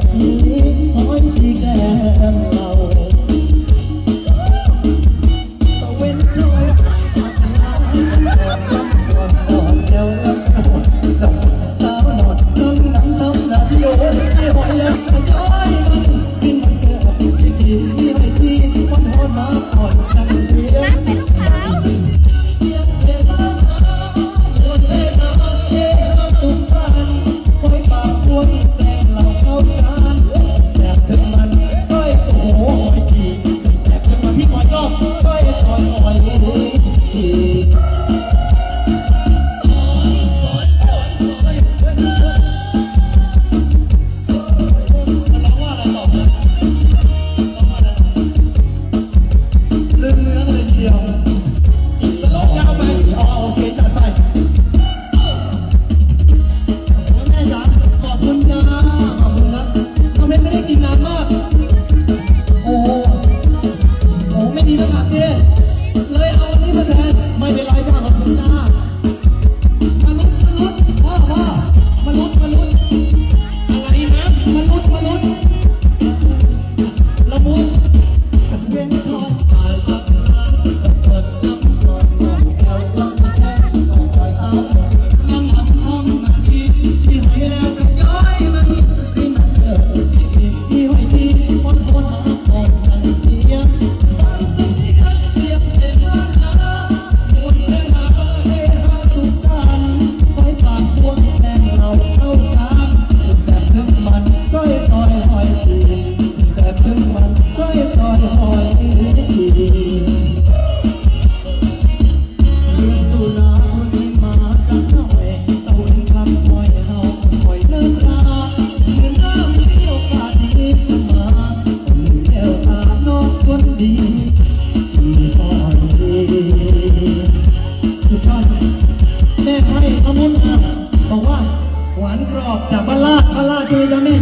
บนี้หอยที่แก้มเราตะเว้นคอยก่อนอนก่อนเดี๋ยวแล้วก่อนกับสาวหนอดนั่งน้ำน้ำนาทีโอ้ยให้หอยแล้วย้อยมันกินมันแซ่บที่ที่ที่ให้ที่มันหอนมาอ่อน กินนานมาก โอ้โหโอ้ไม่ดีแล้วครับเจ๊เลยเอาอันนี้มาแทนไม่เป็นไรจ้าขอบคุณจ้ามาลุ้นมาลุ้นพ่อพ่อมาลุ้นมาลุ้นอะไรนะมาลุ้นมาลุ้นละมุนเว้นคอยตายพักน แม่ให้ขมุนอะบอกว่าหวานกรอบจากบ้านลาดบ้านลาดช่วยจ้าแม่